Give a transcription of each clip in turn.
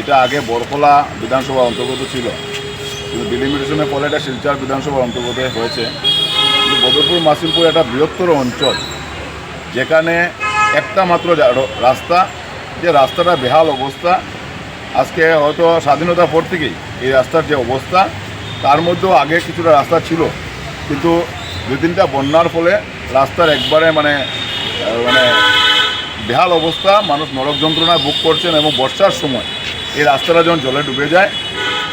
যেটা আগে বরকলা বিধানসভা অন্তর্গত ছিল, কিন্তু ডিলিমিটেশনের ফলে এটা শিলচর বিধানসভার অন্তর্গত হয়েছে। কিন্তু বদরপুর মাসিমপুর একটা বৃহত্তর অঞ্চল, যেখানে একটা মাত্র রাস্তা, যে রাস্তাটা বেহাল অবস্থা। আজকে হয়তো স্বাধীনতার পর থেকেই এই রাস্তার যে অবস্থা, তার মধ্যেও আগে কিছুটা রাস্তা ছিল। কিন্তু দু তিনটা বন্যার ফলে রাস্তার একবারে মানে মানে বেহাল অবস্থা, মানুষ নরক যন্ত্রণায় বুক করছেন এবং বর্ষার সময় এই রাস্তাটা যখন জলে ডুবে যায়,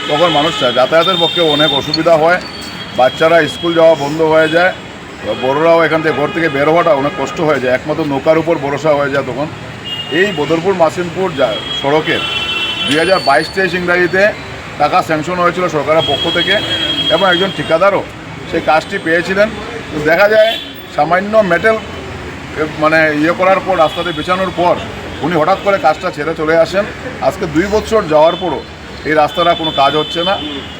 তখন মানুষ যাতায়াতের পক্ষে অনেক অসুবিধা হয়। বাচ্চারা স্কুল যাওয়া বন্ধ হয়ে যায়। বড়রাও এখান থেকে ঘর থেকে বের হওয়াটা অনেক কষ্ট হয়ে যায়। একমাত্র নৌকার উপর ভরসা হয়ে যায় তখন। এই বদরপুর মাসিমপুর সড়কের দুই হাজার বাইশ তেইশ ইংরাজিতে টাকা স্যাংশন হয়েছিল সরকারের পক্ষ থেকে এবং একজন ঠিকাদারও সেই কাজটি পেয়েছিলেন। দেখা যায় সামান্য মেটেল মানে ইয়ে করার পর, রাস্তাতে বেছানোর পর উনি হঠাৎ করে কাজটা ছেড়ে চলে আসেন। আজকে দুই বছর যাওয়ার পরও এই রাস্তাটা কোনো কাজ হচ্ছে না।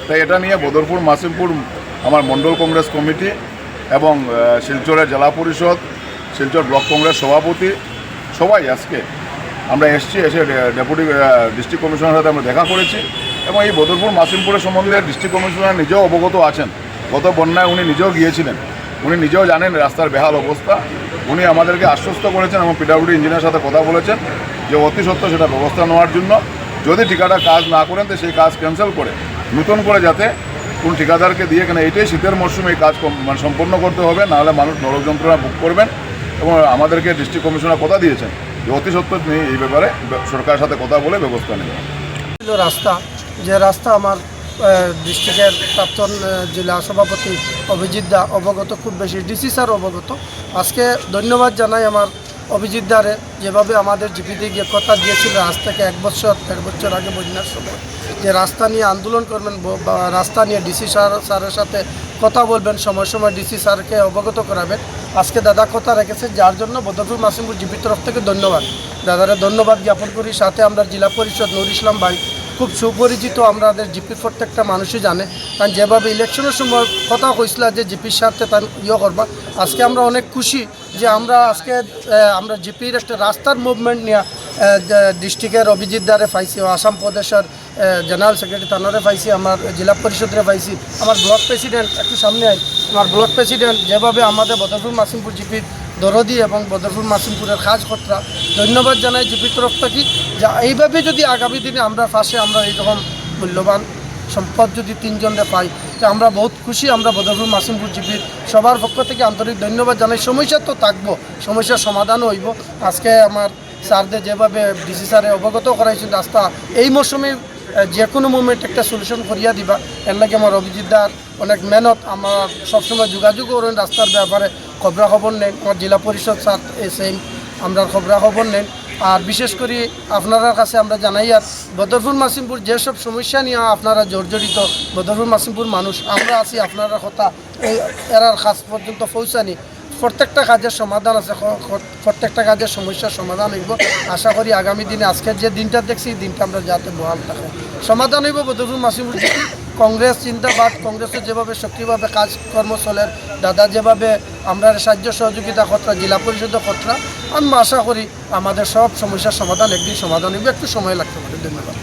তাই এটা নিয়ে বদরপুর, মাসিমপুর, আমার মণ্ডল কংগ্রেস কমিটি এবং শিলচরের জেলা পরিষদ, শিলচর ব্লক কংগ্রেস সভাপতি সবাই আজকে আমরা এসছি, এসে ডেপুটি ডিস্ট্রিক্ট কমিশনারের সাথে আমরা দেখা করেছি এবং এই বদরপুর, মাসিমপুরের সম্বন্ধে ডিস্ট্রিক্ট কমিশনার নিজেও অবগত আছেন। গত বন্যায় উনি নিজেও গিয়েছিলেন। উনি নিজেও জানেন রাস্তার বেহাল অবস্থা। উনি আমাদেরকে আশ্বস্ত করেছেন এবং পিডাব্লিউডি ইঞ্জিনিয়ার সাথে কথা বলেছেন যে অতি সত্য সেটা ব্যবস্থা নেওয়ার জন্য। যদি ঠিকাটা কাজ না করেন, তো সেই কাজ ক্যান্সেল করে, নতুন করে যাতে কোন ঠিকাদারকে দিয়ে কেন এইটাই শীতের মরশুমে এই কাজ মানে সম্পন্ন করতে হবে, নাহলে মানুষ নরক যন্ত্রণা বুক করবেন এবং আমাদেরকে ডিস্ট্রিক্ট কমিশনার কথা দিয়েছেন যে অতি সত্য তিনি এই ব্যাপারে সরকারের সাথে কথা বলে ব্যবস্থা নেবেন। রাস্তা, যে রাস্তা আমার ডিস্ট্রিক্টের প্রাক্তন জেলা সভাপতি অভিজিৎ দা অবগত, খুব বেশি ডিসি স্যার অবগত। আজকে ধন্যবাদ জানাই আমার অভিজিৎ দারে যেভাবে আমাদের জিপিতে গিয়ে কথা দিয়েছিল আজ থেকে এক বছর এক বছর আগে বন্যার সময়। যে রাস্তা নিয়ে আন্দোলন করবেন রাস্তা নিয়ে ডিসি স্যার, স্যারের সাথে কথা বলবেন, সময় সময় ডিসি স্যারকে অবগত করাবেন। আজকে দাদা কথা রেখেছে, যার জন্য বদরপুর মাসিমপুর জিপির তরফ থেকে ধন্যবাদ। দাদারে ধন্যবাদ জ্ঞাপন করি। সাথে আমরা জেলা পরিষদ নুর ইসলাম ভাই খুব সুপরিচিত, আমাদের জিপির প্রত্যেকটা মানুষই জানে। কারণ যেভাবে ইলেকশনের সময় কথা কইছিল যে জিপির সাথে তার ইয়ে করবা, আজকে আমরা অনেক খুশি যে আমরা আজকে আমরা জিপির একটা রাস্তার মুভমেন্ট নিয়ে ডিস্ট্রিক্টের অভিজিৎ দ্বারে পাইছি, আসাম প্রদেশের জেনারেল সেক্রেটারি তানারে পাইছি, আমার জেলা পরিষদরে পাইছি, আমার ব্লক প্রেসিডেন্ট একটু সামনে আই আমার ব্লক প্রেসিডেন্ট যেভাবে আমাদের বদরপুর মাসিমপুর জিপির দরদি এবং বদরপুর মাসিমপুরের খাজ খতরা। ধন্যবাদ জানাই জিপির তরফ থেকে। যা এইভাবে যদি আগামী দিনে আমরা পাশে আমরা এইরকম মূল্যবান সম্পদ যদি তিনজনে পাই, তো আমরা বহুত খুশি। আমরা বদরপুর মাসিমপুর জিপির সবার পক্ষ থেকে আন্তরিক ধন্যবাদ জানাই। সমস্যা তো থাকব, সমস্যার সমাধানও হইব। আজকে আমার স্যারদের যেভাবে ডিসি স্যারে অবগত করাইছেন রাস্তা, এই মৌসুমে যে কোনো মুভমেন্ট একটা সলিউশন করিয়া দিবা। এর লাগে আমার অভিজিৎ দার অনেক মেহনত। আমার সবসময় যোগাযোগ করেন রাস্তার ব্যাপারে। খবরা খবর নেন, আমার জেলা পরিষদ স্যার সেম আমরা খবরা খবর নেন। আর বিশেষ করে আপনার কাছে আমরা জানাই, আর বদরপুর, মাসিমপুর যেসব সমস্যা নিয়ে আপনারা জর্জরিত, বদরপুর, মাসিমপুর মানুষ, আমরা আছি, আপনারা কথা এরার কাজ পর্যন্ত পৌঁছানি। প্রত্যেকটা কাজের সমাধান আছে প্রত্যেকটা কাজের সমস্যার সমাধান হইব। আশা করি আগামী দিনে, আজকের যে দিনটা দেখছি দিনটা আমরা যাতে বহাল থাকে সমাধান হইব বদরপুর, মাসিমপুর কংগ্রেস চিন্তাবাদ কংগ্রেসের যেভাবে সক্রিয়ভাবে কাজকর্ম চলেন দাদা যেভাবে আমরা সাহায্য সহযোগিতা খতরা জেলা পরিষদের খতরা আমি আশা করি আমাদের সব সমস্যার সমাধান, একদিন সমাধান হবে একটু সময় লাগতে পারে, ধন্যবাদ।